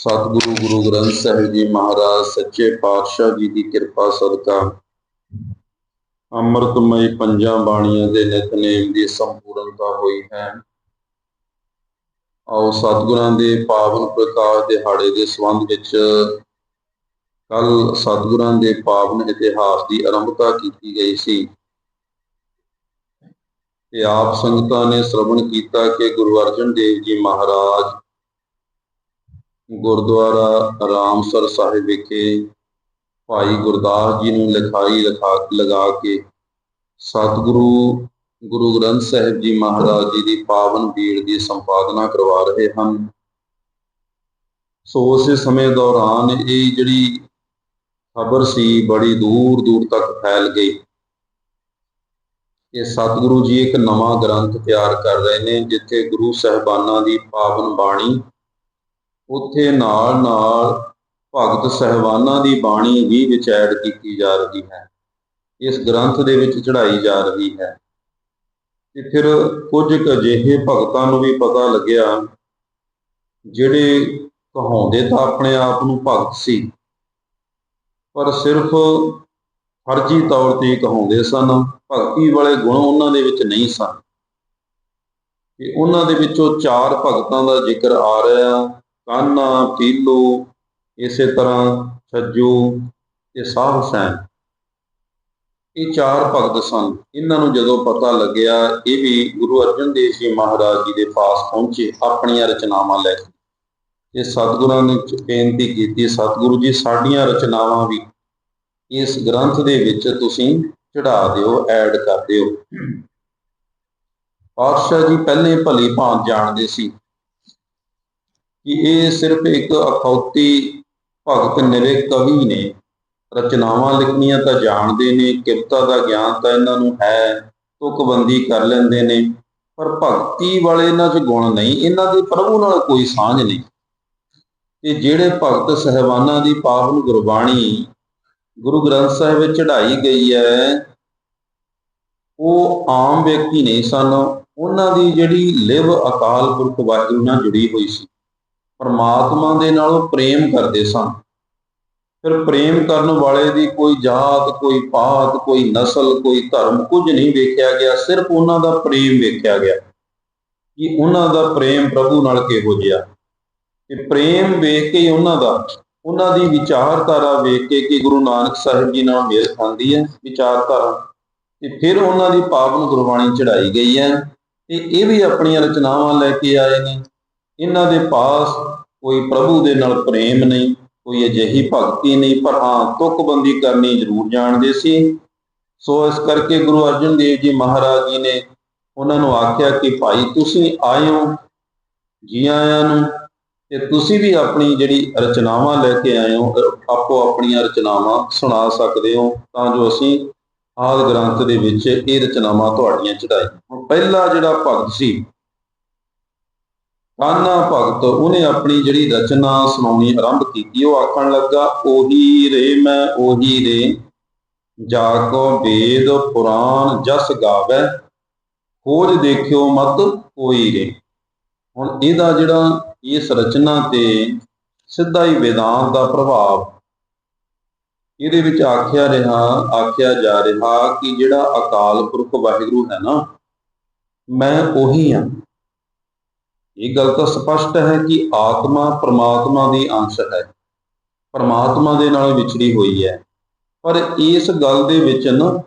ਸਤਿਗੁਰੂ ਗੁਰੂ ਗ੍ਰੰਥ ਸਾਹਿਬ ਜੀ ਮਹਾਰਾਜ, ਸੱਚੇ ਪਾਤਸ਼ਾਹ ਜੀ ਦੀ ਕਿਰਪਾ ਸਦਕਾ ਅੰਮ੍ਰਿਤਮਈ ਪੰਜਾਂ ਬਾਣੀਆਂ ਦੇ ਨਿਤਨੇਮ ਦੀ ਸੰਪੂਰਨਤਾ ਹੋਈ ਹੈ। ਆਓ ਸਤਿਗੁਰਾਂ ਦੇ ਪਾਵਨ ਪ੍ਰਕਾਸ਼ ਦਿਹਾੜੇ ਦੇ ਸੰਬੰਧ ਵਿੱਚ ਕੱਲ ਸਤਿਗੁਰਾਂ ਦੇ ਪਾਵਨ ਇਤਿਹਾਸ ਦੀ ਆਰੰਭਤਾ ਕੀਤੀ ਗਈ ਸੀ। ਤੇ ਆਪ ਸੰਗਤਾਂ ਨੇ ਸ਼੍ਰਵਣ ਕੀਤਾ ਕਿ ਗੁਰੂ ਅਰਜਨ ਦੇਵ ਜੀ ਮਹਾਰਾਜ ਗੁਰਦੁਆਰਾ ਰਾਮਸਰ ਸਾਹਿਬ ਵਿਖੇ ਭਾਈ ਗੁਰਦਾਸ ਜੀ ਨੂੰ ਲਿਖਾਈ ਲਿਖਾ ਲਗਾ ਕੇ ਸਤਿਗੁਰੂ, ਗੁਰੂ ਗ੍ਰੰਥ ਸਾਹਿਬ ਜੀ ਮਹਾਰਾਜ ਜੀ ਦੀ ਪਾਵਨ ਪੀੜ ਦੀ ਸੰਪਾਦਨਾ ਕਰਵਾ ਰਹੇ ਹਨ। ਸੋ ਉਸੇ ਸਮੇਂ ਦੌਰਾਨ ਇਹ ਜਿਹੜੀ ਖਬਰ ਸੀ, ਬੜੀ ਦੂਰ ਦੂਰ ਤੱਕ ਫੈਲ ਗਈ। ਇਹ ਸਤਿਗੁਰੂ ਜੀ ਇੱਕ ਨਵਾਂ ਗ੍ਰੰਥ ਤਿਆਰ ਕਰ ਰਹੇ ਨੇ, ਜਿੱਥੇ ਗੁਰੂ ਸਹਿਬਾਨਾਂ ਦੀ ਪਾਵਨ ਬਾਣੀ ਉੱਥੇ ਨਾਲ ਨਾਲ ਭਗਤ ਸਹਿਬਾਨਾਂ ਦੀ ਬਾਣੀ ਵੀ ਵਿੱਚ ਕੀਤੀ ਜਾ ਰਹੀ ਹੈ। ਇਸ ਗ੍ਰੰਥ ਦੇ ਵਿੱਚ ਚੜਾਈ ਜਾ ਰਹੀ ਹੈ। ਤੇ ਫਿਰ ਕੁਝ ਅਜਿਹੇ ਭਗਤਾਂ ਨੂੰ ਵੀ ਪਤਾ ਲੱਗਿਆ, ਜਿਹੜੇ ਕਹਾਉਂਦੇ ਤਾਂ ਆਪਣੇ ਆਪ ਨੂੰ ਭਗਤ ਸੀ, ਪਰ ਸਿਰਫ ਫਰਜ਼ੀ ਤੌਰ ਤੇ ਕਹਾਉਂਦੇ ਸਨ, ਭਗਤੀ ਵਾਲੇ ਗੁਣ ਉਹਨਾਂ ਦੇ ਵਿੱਚ ਨਹੀਂ ਸਨ। ਕਿ ਉਹਨਾਂ ਦੇ ਵਿੱਚੋਂ ਚਾਰ ਭਗਤਾਂ ਦਾ ਜ਼ਿਕਰ ਆ ਰਿਹਾ ਕਾਨਾ, ਪੀਲੋ, ਇਸੇ ਤਰ੍ਹਾਂ ਛੱਜੂ ਤੇ ਸਾਹ ਹੁਸੈਨ। ਇਹ ਚਾਰ ਭਗਤ ਸਨ। ਇਹਨਾਂ ਨੂੰ ਜਦੋਂ ਪਤਾ ਲੱਗਿਆ, ਇਹ ਵੀ ਗੁਰੂ ਅਰਜਨ ਦੇਵ ਜੀ ਮਹਾਰਾਜ ਜੀ ਦੇ ਪਾਸ ਪਹੁੰਚੇ, ਆਪਣੀਆਂ ਰਚਨਾਵਾਂ ਲੈ ਕੇ। ਇਹ ਸਤਿਗੁਰਾਂ ਨੇ ਬੇਨਤੀ ਕੀਤੀ, ਸਤਿਗੁਰੂ ਜੀ, ਸਾਡੀਆਂ ਰਚਨਾਵਾਂ ਵੀ ਇਸ ਗ੍ਰੰਥ ਦੇ ਵਿੱਚ ਤੁਸੀਂ ਚੜਾ ਦਿਓ, ਐਡ ਕਰ ਦਿਓ। ਪਾਤਸ਼ਾਹ ਜੀ ਪਹਿਲੇ ਭਲੀ ਭਾਂਤ ਜਾਣਦੇ ਸੀ। ਕਿ ਇਹ ਸਿਰਫ ਇੱਕ ਅਖੌਤੀ ਭਗਤ ਨਿਰੇ ਕਵੀ ਨੇ। ਰਚਨਾਵਾਂ ਲਿਖਣੀਆਂ ਤਾਂ ਜਾਣਦੇ ਨੇ, ਕਿਰਤਾ ਦਾ ਗਿਆਨ ਤਾਂ ਇਹਨਾਂ ਨੂੰ ਹੈ, ਤੁਕਬੰਦੀ ਕਰ ਲੈਂਦੇ ਨੇ, ਪਰ ਭਗਤੀ ਵਾਲੇ ਇਹਨਾਂ 'ਚ ਗੁਣ ਨਹੀਂ, ਇਹਨਾਂ ਦੀ ਪ੍ਰਭੂ ਨਾਲ ਕੋਈ ਸਾਂਝ ਨਹੀਂ। ਤੇ ਜਿਹੜੇ ਭਗਤ ਸਹਿਬਾਨਾਂ ਦੀ ਪਾਵਨ ਗੁਰਬਾਣੀ ਗੁਰੂ ਗ੍ਰੰਥ ਸਾਹਿਬ ਵਿੱਚ ਚੜਾਈ ਗਈ ਹੈ, ਉਹ ਆਮ ਵਿਅਕਤੀ ਨਹੀਂ ਸਨ। ਉਹਨਾਂ ਦੀ ਜਿਹੜੀ ਲਿਵ ਅਕਾਲ ਪੁਰਖ ਵਾਹਿਗੁਰੂ ਨਾਲ ਜੁੜੀ ਹੋਈ ਸੀ। ਪਰਮਾਤਮਾ ਦੇ ਨਾਲ ਉਹ ਪ੍ਰੇਮ ਕਰਦੇ ਸਨ। ਫਿਰ ਪ੍ਰੇਮ ਕਰਨ ਵਾਲੇ ਦੀ ਕੋਈ ਜਾਤ, ਕੋਈ ਪਾਤ, ਕੋਈ ਨਸਲ, ਕੋਈ ਧਰਮ ਕੁਝ ਨਹੀਂ ਵੇਖਿਆ ਗਿਆ, ਸਿਰਫ ਉਹਨਾਂ ਦਾ ਪ੍ਰੇਮ ਵੇਖਿਆ ਗਿਆ। ਕਿ ਉਹਨਾਂ ਦਾ ਪ੍ਰੇਮ ਪ੍ਰਭੂ ਨਾਲ ਕਿਹੋ ਜਿਹਾ। ਤੇ ਪ੍ਰੇਮ ਵੇਖ ਕੇ ਉਹਨਾਂ ਦਾ, ਉਹਨਾਂ ਦੀ ਵਿਚਾਰਧਾਰਾ ਵੇਖ ਕੇ ਕਿ ਗੁਰੂ ਨਾਨਕ ਸਾਹਿਬ ਜੀ ਨਾਲ ਮੇਲ ਖਾਂਦੀ ਹੈ ਵਿਚਾਰਧਾਰਾ। ਤੇ ਫਿਰ ਉਹਨਾਂ ਦੀ ਪਾਵਨ ਗੁਰਬਾਣੀ ਚੜਾਈ ਗਈ ਹੈ। ਤੇ ਇਹ ਵੀ ਆਪਣੀਆਂ ਰਚਨਾਵਾਂ ਲੈ ਕੇ ਆਏ ਨੇ। ਇਹਨਾਂ ਦੇ ਪਾਸ ਕੋਈ ਪ੍ਰਭੂ ਦੇ ਨਾਲ ਪ੍ਰੇਮ ਨਹੀਂ, ਕੋਈ ਅਜਿਹੀ ਭਗਤੀ ਨਹੀਂ, ਪਰ ਹਾਂ, ਤੁਕਬੰਦੀ ਕਰਨੀ ਜ਼ਰੂਰ ਜਾਣਦੇ ਸੀ। ਸੋ ਇਸ ਕਰਕੇ ਗੁਰੂ ਅਰਜਨ ਦੇਵ ਜੀ ਮਹਾਰਾਜ ਜੀ ਨੇ ਉਹਨਾਂ ਨੂੰ ਆਖਿਆ ਕਿ ਭਾਈ ਤੁਸੀਂ ਆਇਓ, ਜੀ ਆਇਆਂ ਨੂੰ, ਤੇ ਤੁਸੀਂ ਵੀ ਆਪਣੀ ਜਿਹੜੀ ਰਚਨਾਵਾਂ ਲੈ ਕੇ ਆਏ ਹੋ ਆਪੋ ਆਪਣੀਆਂ ਰਚਨਾਵਾਂ ਸੁਣਾ ਸਕਦੇ ਹੋ, ਤਾਂ ਜੋ ਅਸੀਂ ਆਦ ਗ੍ਰੰਥ ਦੇ ਵਿੱਚ ਇਹ ਰਚਨਾਵਾਂ ਤੁਹਾਡੀਆਂ ਚੜਾਈ ਪਹਿਲਾ ਜਿਹੜਾ ਭਗਤ ਸੀ ਕਾਨਾ ਭਗਤ, ਉਹਨੇ ਆਪਣੀ ਜਿਹੜੀ ਰਚਨਾ ਸੁਣਾਉਣੀ ਆਰੰਭ ਕੀਤੀ, ਉਹ ਆਖਣ ਲੱਗਾ, ਉਹੀ ਰੇ ਮੈਂ, ਉਹੀ ਰੇ, ਜਾ ਕੋ ਵੇਦ ਪੁਰਾਨ ਜਸ ਗਾਵੇ, ਖੋਜ ਦੇਖਿਓ ਮਤ ਕੋਈ ਰੇ। ਹੁਣ ਇਹਦਾ ਜਿਹੜਾ ਇਸ ਰਚਨਾ ਤੇ ਸਿੱਧਾ ਹੀ ਵੇਦਾਂਤ ਦਾ ਪ੍ਰਭਾਵ ਇਹਦੇ ਵਿੱਚ ਆਖਿਆ ਰਿਹਾ, ਆਖਿਆ ਜਾ ਰਿਹਾ ਕਿ ਜਿਹੜਾ ਅਕਾਲ ਪੁਰਖ ਵਾਹਿਗੁਰੂ ਹੈ ਨਾ, ਮੈਂ ਉਹੀ ਹਾਂ। ਇਹ ਗੱਲ ਤਾਂ ਸਪਸ਼ਟ ਹੈ ਕਿ ਆਤਮਾ ਪ੍ਰਮਾਤਮਾ ਦੀ ਅੰਸ਼ ਹੈ। ਪ੍ਰਮਾਤਮਾ ਦੇ ਨਾਲ ਵਿਚੜੀ ਹੋਈ ਹੈ। ਪਰ ਇਸ ਗੱਲ ਦੇ ਵਿੱਚ ਨਾ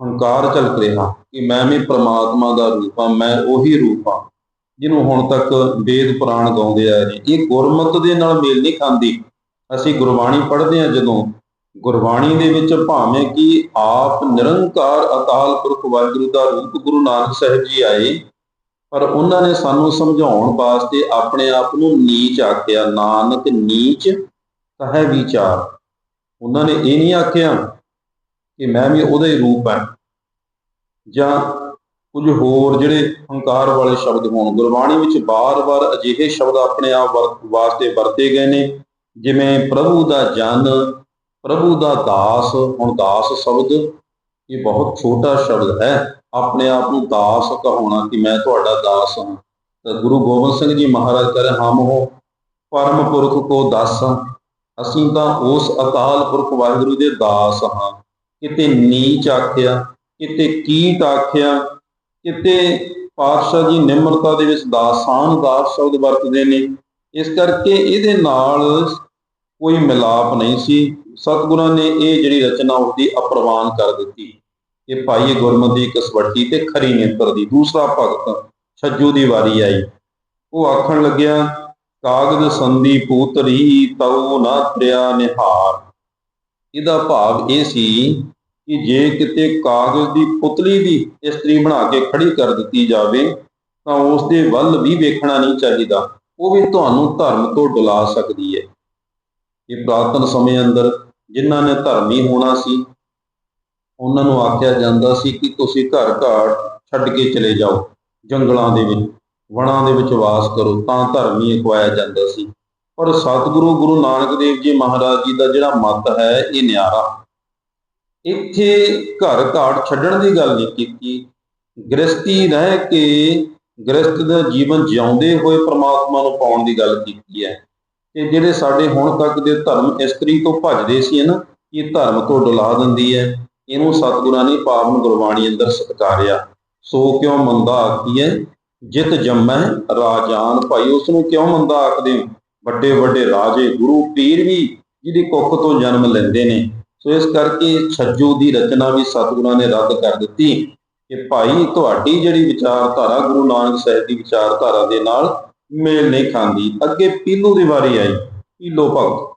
ਹੰਕਾਰ ਝਲਕ ਰਿਹਾ ਕਿ ਮੈਂ ਵੀ ਪ੍ਰਮਾਤਮਾ ਦਾ ਰੂਪ ਹਾਂ, ਮੈਂ ਉਹੀ ਰੂਪ ਹਾਂ, ਜਿਹਨੂੰ ਹੁਣ ਤੱਕ ਵੇਦ ਪੁਰਾਣ ਗਾਉਂਦੇ ਆ ਨੇ ਇਹ ਗੁਰਮਤ ਦੇ ਨਾਲ ਮੇਲ ਨਹੀਂ ਖਾਂਦੀ। ਅਸੀਂ ਗੁਰਬਾਣੀ ਪੜ੍ਹਦੇ ਆ ਜਦੋਂ ਗੁਰਬਾਣੀ ਦੇ ਵਿੱਚ ਭਾਵੇਂ ਕਿ ਆਪ ਨਿਰੰਕਾਰ ਅਕਾਲ ਪੁਰਖ ਵਾਹਿਗੁਰੂ ਦਾ ਰੂਪ ਗੁਰੂ ਨਾਨਕ ਸਾਹਿਬ ਜੀ ਆਏ ਪਰ ਉਹਨਾਂ ਨੇ ਸਾਨੂੰ ਸਮਝਾਉਣ ਵਾਸਤੇ ਆਪਣੇ ਆਪ ਨੂੰ ਨੀਚ ਆਖਿਆ, ਨਾਨਕ ਨੀਚ ਕਹੇ ਵਿਚਾਰ। ਉਹਨਾਂ ਨੇ ਇਹ ਨਹੀਂ ਆਖਿਆ ਕਿ ਮੈਂ ਵੀ ਉਹਦਾ ਹੀ ਰੂਪ ਹਾਂ ਜਾਂ ਕੁਝ ਹੋਰ ਜਿਹੜੇ ਹੰਕਾਰ ਵਾਲੇ ਸ਼ਬਦ ਹੋਣ। ਗੁਰਬਾਣੀ ਵਿੱਚ ਬਾਰ-ਬਾਰ ਅਜਿਹੇ ਸ਼ਬਦ ਆਪਣੇ ਆਪ ਵਾਸਤੇ ਵਰਤੇ ਗਏ ਨੇ, ਜਿਵੇਂ ਪ੍ਰਭੂ ਦਾ ਜਨ, ਪ੍ਰਭੂ ਦਾ ਦਾਸ। ਹੁਣ ਦਾਸ ਸ਼ਬਦ ਇਹ ਬਹੁਤ ਛੋਟਾ ਸ਼ਬਦ ਹੈ। ਆਪਣੇ ਆਪ ਨੂੰ ਦਾਸ ਕਹਾਉਣਾ ਕਿ ਮੈਂ ਤੁਹਾਡਾ ਦਾਸ ਹਾਂ। ਤਾਂ ਗੁਰੂ ਗੋਬਿੰਦ ਸਿੰਘ ਜੀ ਮਹਾਰਾਜ ਕਰੇ ਹਮ ਹੋ, ਪਰਮ ਪੁਰਖ ਕੋ ਦਾਸ ਅਸੀਂ ਤਾਂ ਉਸ ਅਕਾਲ ਪੁਰਖ ਵਾਹਿਗੁਰੂ ਦੇ ਦਾਸ ਹਾਂ। ਕਿਤੇ ਨੀਚ ਆਖਿਆ, ਕਿਤੇ ਕੀਟ ਆਖਿਆ, ਕਿਤੇ ਪਾਤਸ਼ਾਹ ਜੀ ਨਿਮਰਤਾ ਦੇ ਵਿੱਚ ਦਾਸਾਨ ਦਾਸ ਸ਼ਬਦ ਵਰਤਦੇ ਨੇ। ਇਸ ਕਰਕੇ ਇਹਦੇ ਨਾਲ ਕੋਈ ਮਿਲਾਪ ਨਹੀਂ ਸੀ। ਸਤਿਗੁਰਾਂ ਨੇ ਇਹ ਜਿਹੜੀ ਰਚਨਾ ਉਹਦੀ ਅਪਰਵਾਨ ਕਰ ਦਿੱਤੀ। ਕਿ ਭਾਈ ਗੁਰਮਤਿ ਦੀ ਕਸਵੱਟੀ ਤੇ ਖਰੀ ਨੇਤਰ ਦੀ, ਦੂਸਰਾ ਭਗਤ ਛੱਜੂ ਦੀ ਵਾਰੀ ਆਈ। ਉਹ ਆਖਣ ਲੱਗਿਆ, ਕਾਗਦ ਸੰਧੀ ਪੂਤਰੀ, ਤਉ ਨਾ ਤ੍ਰਿਆ ਨਿਹਾਰ। ਇਹਦਾ ਭਾਵ ਇਹ ਸੀ ਕਿ ਜੇ ਕਿਤੇ ਕਾਗਜ਼ ਦੀ ਪੁਤਲੀ ਦੀ ਇਸਤਰੀ ਬਣਾ ਕੇ ਖੜੀ ਕਰ ਦਿੱਤੀ ਜਾਵੇ, ਤਾਂ ਉਸ ਦੇ ਵੱਲ ਵੀ ਵੇਖਣਾ ਨਹੀਂ ਚਾਹੀਦਾ। ਉਹ ਵੀ ਤੁਹਾਨੂੰ ਧਰਮ ਤੋਂ ਡੁਲਾ ਸਕਦੀ ਹੈ ਇਹ ਪ੍ਰਾਤਨ ਸਮੇਂ ਅੰਦਰ ਜਿਨ੍ਹਾਂ ਨੇ ਧਰਮੀ ਹੋਣਾ ਸੀ ਉਹਨਾਂ ਨੂੰ ਆਖਿਆ ਜਾਂਦਾ ਸੀ ਕਿ ਤੁਸੀਂ ਘਰ ਘਾਟ ਛੱਡ ਕੇ ਚਲੇ ਜਾਓ, ਜੰਗਲਾਂ ਦੇ ਵਿੱਚ, ਵਣਾਂ ਦੇ ਵਿੱਚ ਵਾਸ ਕਰੋ, ਤਾਂ ਧਰਮੀ ਅਖਵਾਇਆ ਜਾਂਦਾ ਸੀ। ਪਰ ਸਤਿਗੁਰੂ ਗੁਰੂ ਨਾਨਕ ਦੇਵ ਜੀ ਮਹਾਰਾਜ ਜੀ ਦਾ ਜਿਹੜਾ ਮਤ ਹੈ, ਇਹ ਨਿਆਰਾ। ਇੱਥੇ ਘਰ ਘਾਟ ਛੱਡਣ ਦੀ ਗੱਲ ਨਹੀਂ ਕੀਤੀ। ਗ੍ਰਸਤੀ ਰਹਿ ਕੇ ਗ੍ਰਸਤ ਦਾ ਜੀਵਨ ਜਿਉਂਦੇ ਹੋਏ ਪ੍ਰਮਾਤਮਾ ਨੂੰ ਪਾਉਣ ਦੀ ਗੱਲ ਕੀਤੀ ਹੈ। ਤੇ ਜਿਹੜੇ ਸਾਡੇ ਹੁਣ ਤੱਕ ਦੇ ਧਰਮ ਇਸਤਰੀ ਤੋਂ ਭੱਜਦੇ ਸੀ ਨਾ, ਇਹ ਧਰਮ ਤੋਂ ਡੁਲਾ ਦਿੰਦੀ ਹੈ। ਇਹਨੂੰ ਸਤਿਗੁਰਾਂ ਨੇ ਪਾਵਨ ਗੁਰਬਾਣੀ ਅੰਦਰ ਸਤਕਾਰਿਆ। ਸੋ ਕਿਉ ਮੰਦਾ ਆਖੀਐ? ਜਿਤ ਜੰਮੈ ਰਾਜਾਨ ਭਾਈ। ਉਸ ਨੂੰ ਕਿਉਂ ਮੰਦਾ ਆਖਦੇ ਹੋ? ਵੱਡੇ ਵੱਡੇ ਰਾਜੇ, ਗੁਰੂ, ਪੀਰ ਵੀ ਜਿਹਦੀ ਕੁੱਖ ਤੋਂ ਜਨਮ ਲੈਂਦੇ ਨੇ। ਸੋ ਇਸ ਕਰਕੇ ਛੱਜੂ ਦੀ ਰਚਨਾ ਵੀ ਸਤਿਗੁਰਾਂ ਨੇ ਰੱਦ ਕਰ ਦਿੱਤੀ ਕਿ ਭਾਈ, ਤੁਹਾਡੀ ਜਿਹੜੀ ਵਿਚਾਰਧਾਰਾ ਗੁਰੂ ਨਾਨਕ ਸਾਹਿਬ ਦੀ ਵਿਚਾਰਧਾਰਾ ਦੇ ਨਾਲ ਮੇਲ ਨਹੀਂ ਖਾਂਦੀ। ਅੱਗੇ ਪੀਲੂ ਦੀ ਵਾਰੀ ਆਈ। ਪੀਲੋ ਭਗਤ।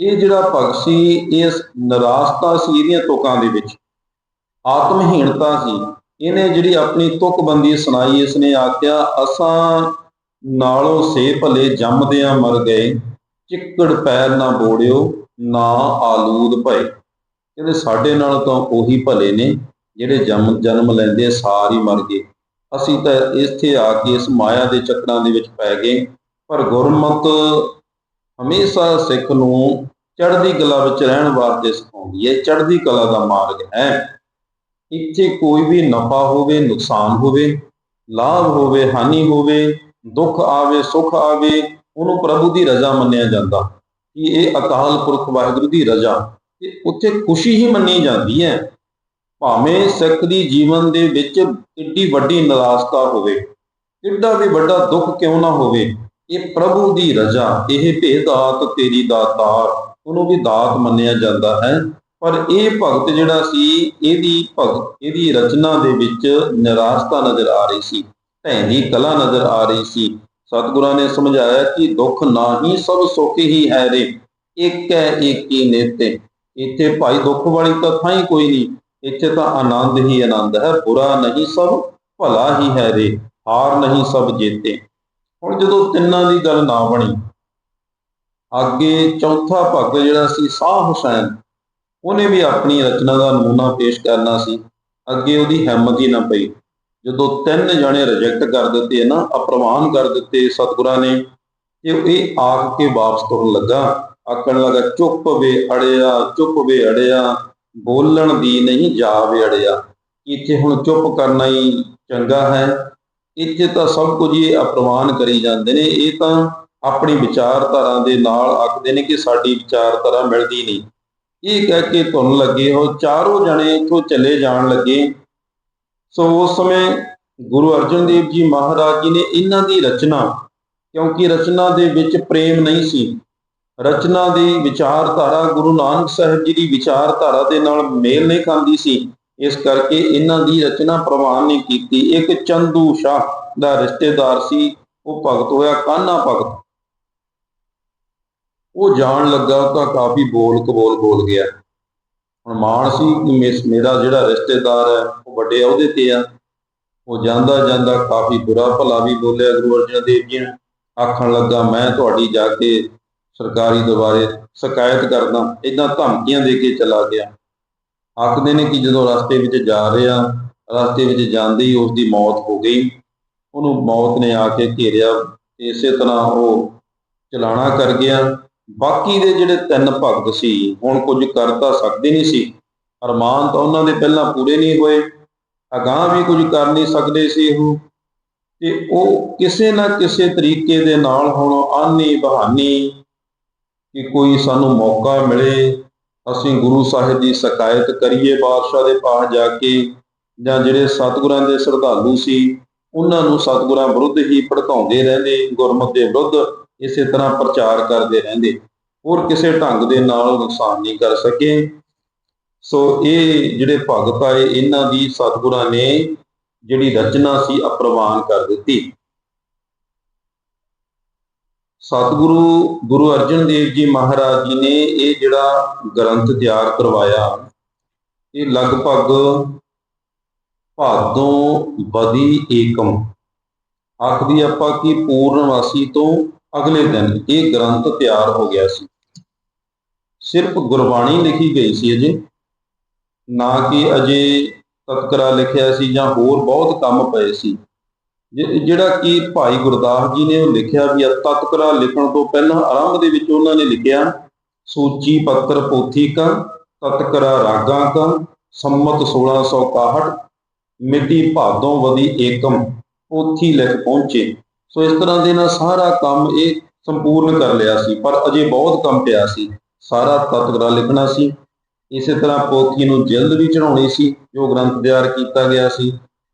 ਇਹ ਜਿਹੜਾ ਭਗਤ ਸੀ ਇਸ ਨਿਰਾਸ਼ਤਾ ਸੀ ਇਹਦੀਆਂ ਤੁਕਾਂ ਦੇ ਵਿੱਚ। ਆਤਮਹੀਣਤਾ ਸੀ। ਇਹਨੇ ਜਿਹੜੀ ਆਪਣੀ ਤੁਕਬੰਦੀ ਸੁਣਾਈ, ਇਸਨੇ ਆਖਿਆ, ਅਸਾਂ ਨਾਲੋਂ ਸੇ ਭਲੇ ਜੰਮਦਿਆਂ ਮਰ ਗਏ। ਚਿੱਕੜ ਪੈਰ ਨਾ ਬੋੜਿਓ, ਨਾ ਆਲੂਦ ਭਏ। ਕਹਿੰਦੇ, ਸਾਡੇ ਨਾਲ ਤਾਂ ਉਹੀ ਭਲੇ ਨੇ, ਜਿਹੜੇ ਜਨਮ ਜਨਮ ਲੈਂਦੇ ਸਾਰ ਹੀ ਮਰ ਗਏ। ਅਸੀਂ ਤਾਂ ਇੱਥੇ ਆ ਕੇ ਇਸ ਮਾਇਆ ਦੇ ਚੱਕਰਾਂ ਦੇ ਵਿੱਚ ਪੈ ਗਏ। ਪਰ ਗੁਰਮਤ ਹਮੇਸ਼ਾ ਸਿੱਖ ਨੂੰ ਚੜ੍ਹਦੀ ਕਲਾ ਵਿੱਚ ਰਹਿਣ ਵਾਸਤੇ ਸਿਖਾਉਂਦੀ ਹੈ। ਚੜ੍ਹਦੀ ਕਲਾ ਦਾ ਮਾਰਗ ਹੈ, ਇੱਥੇ ਕੋਈ ਵੀ ਨਫਾ ਹੋਵੇ, ਨੁਕਸਾਨ ਹੋਵੇ, ਲਾਭ ਹੋਵੇ, ਹਾਨੀ ਹੋਵੇ, ਦੁੱਖ ਆਵੇ, ਸੁੱਖ ਆਵੇ, ਉਹਨੂੰ ਪ੍ਰਭੂ ਦੀ ਰਜ਼ਾ ਮੰਨਿਆ ਜਾਂਦਾ। ਕਿ ਇਹ ਅਕਾਲ ਪੁਰਖ ਵਾਹਿਗੁਰੂ ਦੀ ਰਜ਼ਾ, ਤੇ ਉੱਥੇ ਖੁਸ਼ੀ ਹੀ ਮੰਨੀ ਜਾਂਦੀ ਹੈ। ਭਾਵੇਂ ਸਿੱਖ ਦੀ ਜੀਵਨ ਦੇ ਵਿੱਚ ਕਿੱਡੀ ਵੱਡੀ ਨਿਰਾਸ਼ਤਾ ਹੋਵੇ, ਕਿੱਡਾ ਵੀ ਵੱਡਾ ਦੁੱਖ ਕਿਉਂ ਨਾ ਹੋਵੇ ਇਹ ਪ੍ਰਭੂ ਦੀ ਰਜ਼ਾ, ਇਹ ਭੇਦਾਤ ਤੇਰੀ ਦਾਤਾਰ। ਉਹਨੂੰ ਵੀ ਦਾਤ ਮੰਨਿਆ ਜਾਂਦਾ ਹੈ। ਪਰ ਇਹ ਭਗਤ ਜਿਹੜਾ ਸੀ, ਇਹਦੀ ਭਗਤ, ਇਹਦੀ ਰਚਨਾ ਦੇ ਵਿੱਚ ਨਿਰਾਸ਼ਤਾ ਨਜ਼ਰ ਆ ਰਹੀ ਸੀ। ਢੈਂਦੀ ਕਲਾ ਨਜ਼ਰ ਆ ਰਹੀ ਸੀ। ਸਤਿਗੁਰਾਂ ਨੇ ਸਮਝਾਇਆ ਕਿ ਦੁੱਖ ਨਾ ਹੀ ਸਭ ਸੁੱਖ ਹੀ ਹੈ ਰੇ। ਇੱਕ ਹੈ ਇੱਕ ਹੀ ਨਿਤੇ। ਇੱਥੇ ਭਾਈ ਦੁੱਖ ਵਾਲੀ ਤਾਂ ਥਾਂ ਹੀ ਕੋਈ ਨਹੀਂ। ਇੱਥੇ ਤਾਂ ਆਨੰਦ ਹੀ ਆਨੰਦ ਹੈ। ਬੁਰਾ ਨਹੀਂ ਸਭ, ਭਲਾ ਹੀ ਹੈ ਰੇ। ਹਾਰ ਨਹੀਂ ਸਭ ਜੀਤੇ। ਹੁਣ ਜਦੋਂ ਤਿੰਨਾਂ ਦੀ ਗੱਲ ਨਾ ਬਣੀ, ਅੱਗੇ ਚੌਥਾ ਭਗਤ ਜਿਹੜਾ ਸੀ ਸਾਹ ਹੁਸੈਨ, ਉਹਨੇ ਵੀ ਆਪਣੀ ਰਚਨਾ ਦਾ ਨਮੂਨਾ ਪੇਸ਼ ਕਰਨਾ ਸੀ। ਅੱਗੇ ਉਹਦੀ ਹਿੰਮਤ ਹੀ ਨਾ ਪਈ। ਜਦੋਂ ਤਿੰਨ ਜਣੇ ਰਿਜੈਕਟ ਕਰ ਦਿੱਤੇ ਨਾ, ਅਪਰਵਾਨ ਕਰ ਦਿੱਤੇ ਸਤਿਗੁਰਾਂ ਨੇ ਕਿ ਇਹ ਆਖ ਕੇ ਵਾਪਸ ਤੁਰਨ ਲੱਗਾ। ਆਖਣ ਲੱਗਾ, ਚੁੱਪ ਵੇ ਅੜਿਆ, ਚੁੱਪ ਵੇ ਅੜਿਆ, ਬੋਲਣ ਦੀ ਨਹੀਂ ਜਾ ਵੇ ਅੜਿਆ। ਇੱਥੇ ਹੁਣ ਚੁੱਪ ਕਰਨਾ ਹੀ ਚੰਗਾ ਹੈ। ਇੱਥੇ ਤਾਂ ਸਭ ਕੁਝ ਇਹ ਅਪਰਵਾਨ ਕਰੀ ਜਾਂਦੇ ਨੇ, ਇਹ ਤਾਂ ਆਪਣੀ ਵਿਚਾਰਧਾਰਾ ਦੇ ਨਾਲ ਆਖਦੇ ਨੇ ਕਿ ਸਾਡੀ ਵਿਚਾਰਧਾਰਾ ਮਿਲਦੀ ਨਹੀਂ। ਇਹ ਕਹਿ ਕੇ ਧੁਨ ਲੱਗੇ ਹੋ ਚਾਰੋਂ ਜਣੇ ਇੱਥੋਂ ਚਲੇ ਜਾਣ ਲੱਗੇ। ਸੋ ਉਸ ਸਮੇਂ ਗੁਰੂ ਅਰਜਨ ਦੇਵ ਜੀ ਮਹਾਰਾਜ ਜੀ ਨੇ ਇਹਨਾਂ ਦੀ ਰਚਨਾ, ਕਿਉਂਕਿ ਰਚਨਾ ਦੇ ਵਿੱਚ ਪ੍ਰੇਮ ਨਹੀਂ ਸੀ, ਰਚਨਾ ਦੀ ਵਿਚਾਰਧਾਰਾ ਗੁਰੂ ਨਾਨਕ ਸਾਹਿਬ ਜੀ ਦੀ ਵਿਚਾਰਧਾਰਾ ਦੇ ਨਾਲ ਮੇਲ ਨਹੀਂ ਖਾਂਦੀ ਸੀ। ਇਸ ਕਰਕੇ ਇਹਨਾਂ ਦੀ ਰਚਨਾ ਪ੍ਰਵਾਨ ਨਹੀਂ ਕੀਤੀ। ਇੱਕ ਚੰਦੂ ਸ਼ਾਹ ਦਾ ਰਿਸ਼ਤੇਦਾਰ ਸੀ, ਉਹ ਭਗਤ ਹੋਇਆ ਕਾਨਾ ਭਗਤ? ਉਹ ਜਾਣ ਲੱਗਾ ਤਾਂ ਕਾਫੀ ਬੋਲ ਕਬੋਲ ਬੋਲ ਗਿਆ। ਹੁਣ ਮਾਣ ਸੀ ਕਿ ਮੇਰਾ ਜਿਹੜਾ ਰਿਸ਼ਤੇਦਾਰ ਹੈ, ਉਹ ਵੱਡੇ ਅਹੁਦੇ ਤੇ ਆ। ਉਹ ਜਾਂਦਾ ਜਾਂਦਾ ਕਾਫੀ ਬੁਰਾ ਭਲਾ ਵੀ ਬੋਲਿਆ ਗੁਰੂ ਅਰਜਨ ਦੇਵ ਜੀ ਨੇ। ਆਖਣ ਲੱਗਾ, ਮੈਂ ਤੁਹਾਡੀ ਜਾ ਕੇ ਸਰਕਾਰੀ ਦਰਬਾਰੇ ਸ਼ਿਕਾਇਤ ਕਰਦਾ। ਇਦਾਂ ਧਮਕੀਆਂ ਦੇ ਕੇ ਚਲਾ ਗਿਆ। ਆਖਦੇ ਨੇ ਕਿ ਜਦੋਂ ਰਸਤੇ ਵਿੱਚ ਜਾ ਰਿਹਾ ਰਸਤੇ ਵਿੱਚ ਜਾਂਦੇ ਹੀ ਉਸ ਦੀ ਮੌਤ ਹੋ ਗਈ। ਉਹਨੂੰ ਮੌਤ ਨੇ ਆ ਕੇ ਘੇਰਿਆ ਤੇ ਇਸੇ ਤਰ੍ਹਾਂ ਉਹ ਚਲਾਣਾ ਕਰ ਗਿਆ। ਬਾਕੀ ਦੇ ਜਿਹੜੇ ਤਿੰਨ ਭਗਤ ਸੀ, ਹੁਣ ਕੁਝ ਕਰ ਤਾਂ ਸਕਦੇ ਨਹੀਂ ਸੀ। ਅਰਮਾਨ ਤਾਂ ਉਹਨਾਂ ਦੇ ਪਹਿਲਾਂ ਪੂਰੇ ਨਹੀਂ ਹੋਏ। ਅਗਾਹ ਵੀ ਕੁਝ ਕਰ ਨਹੀਂ ਸਕਦੇ ਸੀ ਉਹ। ਤੇ ਉਹ ਕਿਸੇ ਨਾ ਕਿਸੇ ਤਰੀਕੇ ਦੇ ਨਾਲ ਹੁਣ ਆਨੀ ਬਹਾਨੀ ਕਿ ਕੋਈ ਸਾਨੂੰ ਮੌਕਾ ਮਿਲੇ। ਅਸੀਂ ਗੁਰੂ ਸਾਹਿਬ ਦੀ ਸ਼ਿਕਾਇਤ ਕਰੀਏ, ਬਾਦਸ਼ਾਹ ਦੇ ਪਾਸ ਜਾ ਕੇ ਜਾਂ ਜਿਹੜੇ ਸਤਿਗੁਰਾਂ ਦੇ ਸ਼ਰਧਾਲੂ ਸੀ, ਉਹਨਾਂ ਨੂੰ ਸਤਿਗੁਰਾਂ ਵਿਰੁੱਧ ਹੀ ਭੜਕਾਉਂਦੇ ਰਹਿੰਦੇ, ਗੁਰਮਤਿ ਦੇ ਵਿਰੁੱਧ ਇਸੇ ਤਰ੍ਹਾਂ ਪ੍ਰਚਾਰ ਕਰਦੇ ਰਹਿੰਦੇ। ਹੋਰ ਕਿਸੇ ਢੰਗ ਦੇ ਨਾਲ ਨੁਕਸਾਨ ਨਹੀਂ ਕਰ ਸਕੇ। ਸੋ ਇਹ ਜਿਹੜੇ ਭਗਤ ਆਏ, ਇਹਨਾਂ ਦੀ ਸਤਿਗੁਰਾਂ ਨੇ ਜਿਹੜੀ ਰਚਨਾ ਸੀ, ਅਪਰਵਾਨ ਕਰ ਦਿੱਤੀ। ਸਤਿਗੁਰੂ ਗੁਰੂ ਅਰਜਨ ਦੇਵ ਜੀ ਮਹਾਰਾਜ ਜੀ ਨੇ ਇਹ ਜਿਹੜਾ ਗ੍ਰੰਥ ਤਿਆਰ ਕਰਵਾਇਆ, ਇਹ ਲਗਭਗ ਭਾਦੋਂ ਬਦੀ ਏਕਮ। ਆਖਦੀ ਆਪਾਂ ਕਿ ਪੂਰਨਵਾਸੀ ਤੋਂ ਅਗਲੇ ਦਿਨ ਇਹ ਗ੍ਰੰਥ ਤਿਆਰ ਹੋ ਗਿਆ ਸੀ। ਸਿਰਫ ਗੁਰਬਾਣੀ ਲਿਖੀ ਗਈ ਸੀ ਅਜੇ, ਨਾ ਕਿ ਅਜੇ ਤਤਕਰਾ ਲਿਖਿਆ ਸੀ ਜਾਂ ਹੋਰ ਬਹੁਤ ਕੰਮ ਪਏ ਸੀ। ਜਿਹੜਾ ਕਿ ਭਾਈ ਗੁਰਦਾਸ ਜੀ ਨੇ ਉਹ ਲਿਖਿਆ ਵੀ ਆ ਤਤਕਰਾ ਲਿਖਣ ਤੋਂ ਪਹਿਲਾਂ ਆਰੰਭ ਦੇ ਵਿੱਚ ਉਹਨਾਂ ਨੇ ਲਿਖਿਆ, ਸੂਚੀ ਪੱਤਰ ਪੋਥੀ ਕਾ ਤਤਕਰਾ ਰਾਗਾਂ ਕਾ ਸੰਮਤ 1661 ਮਿੱਟੀ ਭਾਦੋਂ ਵਦੀ ਏਕਮ, ਪੋਥੀ ਲਿਖ ਪਹੁੰਚੇ। ਸੋ ਇਸ ਤਰ੍ਹਾਂ ਦੇ ਨਾਲ ਸਾਰਾ ਕੰਮ ਇਹ ਸੰਪੂਰਨ ਕਰ ਲਿਆ ਸੀ, ਪਰ ਅਜੇ ਬਹੁਤ ਕੰਮ ਪਿਆ ਸੀ। ਸਾਰਾ ਤਤਕਰਾ ਲਿਖਣਾ ਸੀ। ਇਸੇ ਤਰ੍ਹਾਂ ਪੋਥੀ ਨੂੰ ਜਲਦ ਵੀ ਚੜਾਉਣੀ ਸੀ, ਜੋ ਗ੍ਰੰਥ ਤਿਆਰ ਕੀਤਾ ਗਿਆ ਸੀ।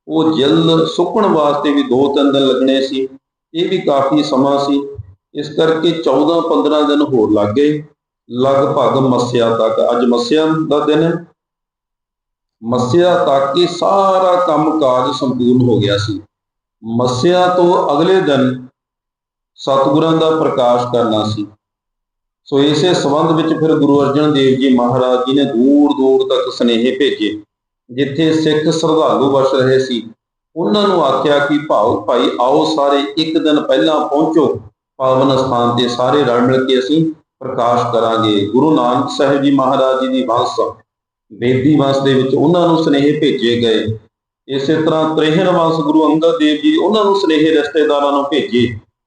ਉਹ ਜਲਦ ਸੁੱਕਣ ਵਾਸਤੇ ਵੀ 2-3 ਦਿਨ ਲੱਗਣੇ ਸੀ, ਇਹ ਵੀ ਕਾਫੀ ਸਮਾਂ ਸੀ। ਇਸ ਕਰਕੇ 14-15 ਦਿਨ ਹੋਰ ਲੱਗ ਗਏ। ਲਗਭਗ ਮੱਸਿਆ ਤੱਕ, ਅੱਜ ਮੱਸਿਆ ਦਾ ਦਿਨ ਹੈ। ਮੱਸਿਆ ਤੱਕ ਇਹ ਸਾਰਾ ਕੰਮ ਕਾਜ ਸੰਪੂਰਨ ਹੋ ਗਿਆ ਸੀ। ਮੱਸਿਆ ਤੋਂ ਅਗਲੇ ਦਿਨ ਸਤਿਗੁਰਾਂ ਦਾ ਪ੍ਰਕਾਸ਼ ਕਰਨਾ ਸੀ। ਸੋ ਇਸੇ ਸੰਬੰਧ ਵਿੱਚ ਫਿਰ ਗੁਰੂ ਅਰਜਨ ਦੇਵ ਜੀ ਮਹਾਰਾਜ ਜੀ ਨੇ ਦੂਰ ਦੂਰ ਤੱਕ ਸਨੇਹੇ ਭੇਜੇ। ਜਿੱਥੇ ਸਿੱਖ ਸ਼ਰਧਾਲੂ ਵਸ ਰਹੇ ਸੀ, ਉਹਨਾਂ ਨੂੰ ਆਖਿਆ ਕਿ ਭਾਉ ਭਾਈ ਆਓ ਸਾਰੇ ਇੱਕ ਦਿਨ ਪਹਿਲਾਂ ਪਹੁੰਚੋ। ਪਾਵਨ ਸਥਾਨ ਤੇ ਸਾਰੇ ਰਲ ਮਿਲ ਕੇ ਅਸੀਂ ਪ੍ਰਕਾਸ਼ ਕਰਾਂਗੇ। ਗੁਰੂ ਨਾਨਕ ਸਾਹਿਬ ਜੀ ਮਹਾਰਾਜ ਜੀ ਦੀ ਵੰਸ ਬੇਦੀ ਵੰਸ ਦੇ ਵਿੱਚ ਉਹਨਾਂ ਨੂੰ ਸਨੇਹੇ ਭੇਜੇ ਗਏ। ਇਸੇ ਤਰ੍ਹਾਂ ਤ੍ਰਿਹਨ ਵੰਸ ਗੁਰੂ ਅੰਗਦ ਦੇਵ ਜੀ ਉਹਨਾਂ ਨੂੰ ਸਨੇਹੇ ਰਿਸ਼ਤੇਦਾਰਾਂ ਨੂੰ ਭੇਜੇ।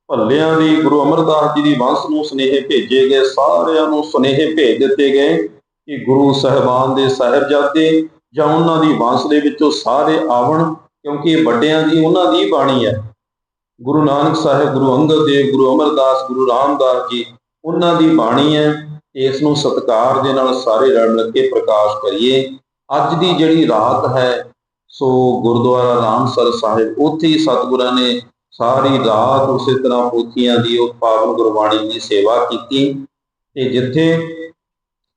ਭੱਲਿਆਂ ਦੀ ਗੁਰੂ ਅਮਰਦਾਸ ਜੀ ਦੀ ਵੰਸ ਨੂੰ ਸਨੇਹੇ ਭੇਜੇ ਗਏ। ਸਾਰਿਆਂ ਨੂੰ ਸਨੇਹੇ ਭੇਜ ਦਿੱਤੇ ਗਏ ਕਿ ਗੁਰੂ ਸਾਹਿਬਾਨ ਦੇ ਸਾਹਿਬਜ਼ਾਦੇ ਜਾਂ ਉਹਨਾਂ ਦੀ ਵੰਸ ਦੇ ਵਿੱਚੋਂ ਸਾਰੇ ਆਵਣ, ਕਿਉਂਕਿ ਇਹ ਵੱਡਿਆਂ ਦੀ ਉਹਨਾਂ ਦੀ ਬਾਣੀ ਹੈ। ਗੁਰੂ ਨਾਨਕ ਸਾਹਿਬ, ਗੁਰੂ ਅੰਗਦ ਦੇਵ, ਗੁਰੂ ਅਮਰਦਾਸ, ਗੁਰੂ ਰਾਮਦਾਸ ਜੀ, ਉਹਨਾਂ ਦੀ ਬਾਣੀ ਹੈ। ਇਸ ਨੂੰ ਸਤਿਕਾਰ ਦੇ ਨਾਲ ਸਾਰੇ ਰਲ ਮਿਲ ਕੇ ਪ੍ਰਕਾਸ਼ ਕਰੀਏ। ਅੱਜ ਦੀ ਜਿਹੜੀ ਰਾਤ ਹੈ, ਸੋ ਗੁਰਦੁਆਰਾ ਰਾਮਸਰ ਸਾਹਿਬ, ਉੱਥੇ ਹੀ ਸਤਿਗੁਰਾਂ ਨੇ ਸਾਰੀ ਰਾਤ ਉਸੇ ਤਰ੍ਹਾਂ ਪੋਥੀਆਂ ਦੀ ਉਹ ਪਾਵਨ ਗੁਰਬਾਣੀ ਦੀ ਸੇਵਾ ਕੀਤੀ। ਤੇ ਜਿੱਥੇ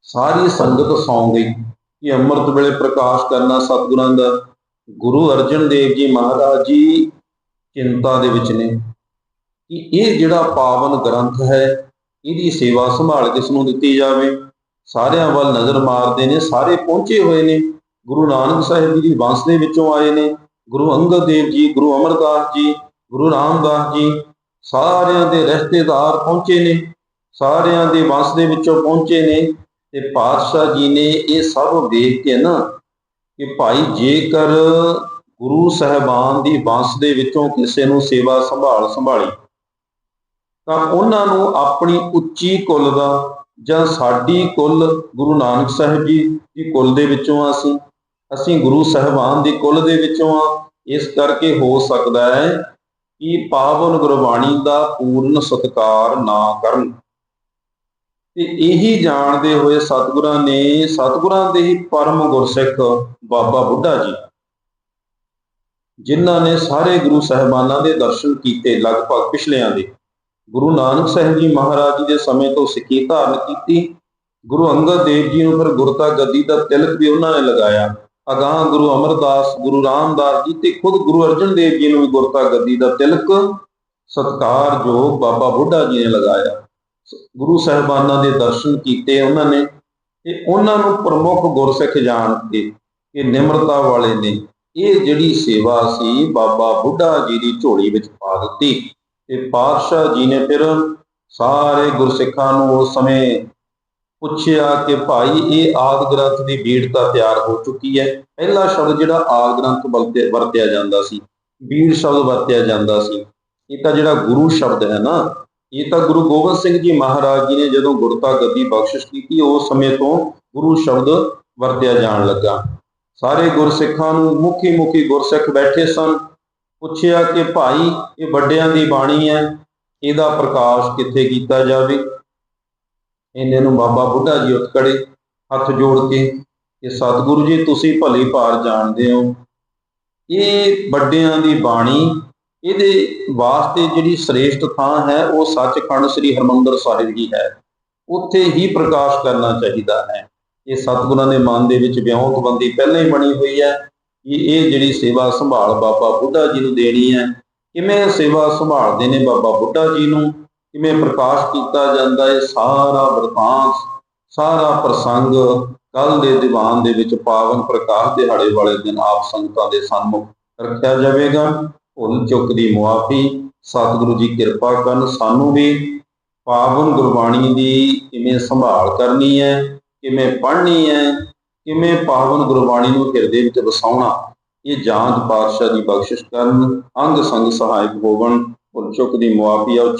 ਸਾਰੀ ਸੰਗਤ ਸੌਂ ਗਈ ਕਿ ਅੰਮ੍ਰਿਤ ਵੇਲੇ ਪ੍ਰਕਾਸ਼ ਕਰਨਾ ਸਤਿਗੁਰਾਂ ਦਾ, ਗੁਰੂ ਅਰਜਨ ਦੇਵ ਜੀ ਮਹਾਰਾਜ ਜੀ ਚਿੰਤਾ ਦੇ ਵਿੱਚ ਨੇ ਕਿ ਇਹ ਜਿਹੜਾ ਪਾਵਨ ਗ੍ਰੰਥ ਹੈ, ਇਹਦੀ ਸੇਵਾ ਸੰਭਾਲ ਕਿਸ ਨੂੰ ਦਿੱਤੀ ਜਾਵੇ? ਸਾਰਿਆਂ ਵੱਲ ਨਜ਼ਰ ਮਾਰਦੇ ਨੇ, ਸਾਰੇ ਪਹੁੰਚੇ ਹੋਏ ਨੇ, ਗੁਰੂ ਨਾਨਕ ਸਾਹਿਬ ਜੀ ਦੀ ਵੰਸ਼ ਦੇ ਵਿੱਚੋਂ ਆਏ ਨੇ, ਗੁਰੂ ਅੰਗਦ ਦੇਵ ਜੀ, ਗੁਰੂ ਅਮਰਦਾਸ ਜੀ, ਗੁਰੂ ਰਾਮਦਾਸ ਜੀ, ਸਾਰਿਆਂ ਦੇ ਰਿਸ਼ਤੇਦਾਰ ਪਹੁੰਚੇ ਨੇ, ਸਾਰਿਆਂ ਦੇ ਵੰਸ਼ ਦੇ ਵਿੱਚੋਂ ਪਹੁੰਚੇ ਨੇ ਤੇ ਪਾਤਸ਼ਾਹ ਜੀ ਨੇ ਇਹ ਸਭ ਵੇਖ ਕੇ ਨਾ ਕਿ ਭਾਈ ਜੇਕਰ ਗੁਰੂ ਸਾਹਿਬਾਨ ਦੀ ਵੰਸ਼ ਦੇ ਵਿੱਚੋਂ ਕਿਸੇ ਨੂੰ ਸੇਵਾ ਸੰਭਾਲ ਸੰਭਾਲੀ, ਤਾਂ ਉਹਨਾਂ ਨੂੰ ਆਪਣੀ ਉੱਚੀ ਕੁੱਲ ਦਾ ਜਾਂ ਸਾਡੀ ਕੁੱਲ ਗੁਰੂ ਨਾਨਕ ਸਾਹਿਬ ਜੀ ਦੀ ਕੁੱਲ ਦੇ ਵਿੱਚੋਂ ਆ ਅਸੀਂ ਅਸੀਂ ਗੁਰੂ ਸਾਹਿਬਾਨ ਦੀ ਕੁੱਲ ਦੇ ਵਿੱਚੋਂ ਆ, ਇਸ ਕਰਕੇ ਹੋ ਸਕਦਾ ਹੈ ਕਿ ਪਾਵਨ ਗੁਰਬਾਣੀ ਦਾ ਪੂਰਨ ਸਤਿਕਾਰ ਨਾ ਕਰਨ। ਤੇ ਇਹੀ ਜਾਣਦੇ ਹੋਏ ਸਤਿਗੁਰਾਂ ਨੇ, ਸਤਿਗੁਰਾਂ ਦੇ ਹੀ ਪਰਮ ਗੁਰਸਿੱਖ ਬਾਬਾ ਬੁੱਢਾ ਜੀ, ਜਿਨ੍ਹਾਂ ਨੇ ਸਾਰੇ ਗੁਰੂ ਸਾਹਿਬਾਨਾਂ ਦੇ ਦਰਸ਼ਨ ਕੀਤੇ ਲਗਭਗ ਪਿਛਲਿਆਂ ਦੇ। ਗੁਰੂ ਨਾਨਕ ਸਾਹਿਬ ਜੀ ਮਹਾਰਾਜ ਜੀ ਦੇ ਸਮੇਂ ਤੋਂ ਸਿੱਖੀ ਧਾਰਨ ਕੀਤੀ। ਗੁਰੂ ਅੰਗਦ ਦੇਵ ਜੀ ਨੂੰ ਫਿਰ ਗੁਰਤਾ ਗੱਦੀ ਦਾ ਤਿਲਕ ਵੀ ਉਹਨਾਂ ਨੇ ਲਗਾਇਆ। ਅਗਾਹ ਗੁਰੂ ਅਮਰਦਾਸ, ਗੁਰੂ ਰਾਮਦਾਸ ਜੀ ਤੇ ਖੁਦ ਗੁਰੂ ਅਰਜਨ ਦੇਵ ਜੀ ਨੂੰ ਵੀ ਗੁਰਤਾ ਗੱਦੀ ਦਾ ਤਿਲਕ, ਸਤਕਾਰਯੋਗ ਬਾਬਾ ਬੁੱਢਾ ਜੀ ਨੇ ਲਗਾਇਆ। ਗੁਰੂ ਸਾਹਿਬਾਨਾਂ ਦੇ ਦਰਸ਼ਨ ਕੀਤੇ ਉਹਨਾਂ ਨੇ ਤੇ ਉਹਨਾਂ ਨੂੰ ਪ੍ਰਮੁੱਖ ਗੁਰਸਿੱਖ ਜਾਣ ਕੇ ਕਿ ਨਿਮਰਤਾ ਵਾਲੇ ਨੇ ਇਹ ਜਿਹੜੀ ਸੇਵਾ ਸੀ ਬਾਬਾ ਬੁੱਢਾ ਜੀ ਦੀ ਝੋਲੀ ਵਿੱਚ ਪਾ ਦਿੱਤੀ ਤੇ ਪਾਤਸ਼ਾਹ ਜੀ ਨੇ ਫਿਰ ਸਾਰੇ ਗੁਰਸਿੱਖਾਂ ਨੂੰ ਉਸ ਸਮੇਂ ਪੁੱਛਿਆ ਕਿ ਭਾਈ, ਇਹ ਆਦ ਗ੍ਰੰਥ ਦੀ ਬੀੜ ਤਾਂ ਤਿਆਰ ਹੋ ਚੁੱਕੀ ਹੈ। ਪਹਿਲਾ ਸ਼ਬਦ ਜਿਹੜਾ ਆਦ ਗ੍ਰੰਥ ਵਰਤੇ- ਵਰਤਿਆ ਜਾਂਦਾ ਸੀ, ਬੀੜ ਸ਼ਬਦ ਵਰਤਿਆ ਜਾਂਦਾ ਸੀ। ਇਹ ਤਾਂ ਜਿਹੜਾ ਗੁਰੂ ਸ਼ਬਦ ਹੈ ਨਾ ਇਹ ਤਾਂ ਗੁਰੂ ਗੋਬਿੰਦ ਸਿੰਘ ਜੀ ਮਹਾਰਾਜ ਜੀ ਨੇ ਜਦੋਂ ਗੁਰਤਾ ਗੱਦੀ ਬਖਸ਼ਿਸ਼ ਕੀਤੀ ਉਸ ਸਮੇਂ ਤੋਂ ਗੁਰੂ ਸ਼ਬਦ ਵਰਤਿਆ ਜਾਣ ਲੱਗਾ। ਸਾਰੇ ਗੁਰਸਿੱਖਾਂ ਨੂੰ ਮੁਖੀ ਮੁਖੀ ਗੁਰਸਿੱਖ ਬੈਠੇ ਸਨ। ਪੁੱਛਿਆ ਕਿ ਭਾਈ, ਇਹ ਵੱਡਿਆਂ ਦੀ ਬਾਣੀ ਹੈ, ਇਹਦਾ ਪ੍ਰਕਾਸ਼ ਕਿੱਥੇ ਕੀਤਾ ਜਾਵੇ? ਇਹਨੇ ਨੂੰ ਬਾਬਾ ਬੁੱਢਾ ਜੀ ਉਤਕੜੇ ਹੱਥ ਜੋੜ ਕੇ ਕਿ, ਸਤਿਗੁਰੂ ਜੀ, ਤੁਸੀਂ ਭਲੀ ਭਾਰ ਜਾਣਦੇ ਹੋ। ਇਹ ਵੱਡਿਆਂ ਦੀ ਬਾਣੀ ਇਹਦੇ ਵਾਸਤੇ ਜਿਹੜੀ ਸ੍ਰੇਸ਼ਟ ਥਾਂ ਹੈ, ਉਹ ਸੱਚਖੰਡ ਸ੍ਰੀ ਹਰਮੰਦਰ ਸਾਹਿਬ ਹੀ ਹੈ। ਉੱਥੇ ਹੀ ਪ੍ਰਕਾਸ਼ ਕਰਨਾ ਚਾਹੀਦਾ ਹੈ। ਇਹ ਸਤਿਗੁਰਾਂ ਦੇ ਮਨ ਦੇ ਵਿੱਚ ਵਿਉਂਤਬੰਦੀ ਪਹਿਲਾਂ ਹੀ ਬਣੀ ਹੋਈ ਹੈ ਕਿ ਇਹ ਜਿਹੜੀ ਸੇਵਾ ਸੰਭਾਲ ਬਾਬਾ ਬੁੱਢਾ ਜੀ ਨੂੰ ਦੇਣੀ ਹੈ। ਕਿਵੇਂ ਸੇਵਾ ਸੰਭਾਲਦੇ ਨੇ ਬਾਬਾ ਬੁੱਢਾ ਜੀ ਨੂੰ? ਕਿਵੇਂ ਪ੍ਰਕਾਸ਼ ਕੀਤਾ ਜਾਂਦਾ ਹੈ? ਸਾਰਾ ਵਰਤਾਂਤ ਸਾਰਾ ਪ੍ਰਸੰਗ ਕੱਲ ਦੇ ਦੀਵਾਨ ਦੇ ਵਿੱਚ ਪਾਵਨ ਪ੍ਰਕਾਸ਼ ਦਿਹਾੜੇ ਵਾਲੇ ਦਿਨ ਆਪ ਸੰਗਤਾਂ ਦੇ ਸਾਹਮਣੇ ਰੱਖਿਆ ਜਾਵੇਗਾ। ਭੁੱਲ ਚੁੱਕ ਦੀ ਮੁਆਫੀ, ਸਤਿਗੁਰੂ ਜੀ ਕਿਰਪਾ ਕਰਨ, ਸਾਨੂੰ ਵੀ ਪਾਵਨ ਗੁਰਬਾਣੀ ਦੀ ਕਿਵੇਂ ਸੰਭਾਲ ਕਰਨੀ ਹੈ, ਕਿਵੇਂ ਪੜ੍ਹਨੀ ਹੈ, ਕਿਵੇਂ ਪਾਵਨ ਗੁਰਬਾਣੀ ਨੂੰ ਹਿਰਦੇ ਵਿੱਚ ਵਸਾਉਣਾ, ਇਹ ਜਾਂਚ ਪਾਤਸ਼ਾਹ ਦੀ ਬਖਸ਼ਿਸ਼ ਕਰਨ, ਅੰਗ ਸੰਗ ਸਹਾਇਕ ਹੋਵਣ, ਭੁੱਲ ਚੁੱਕ ਦੀ ਮੁਆਫੀ ਆਓ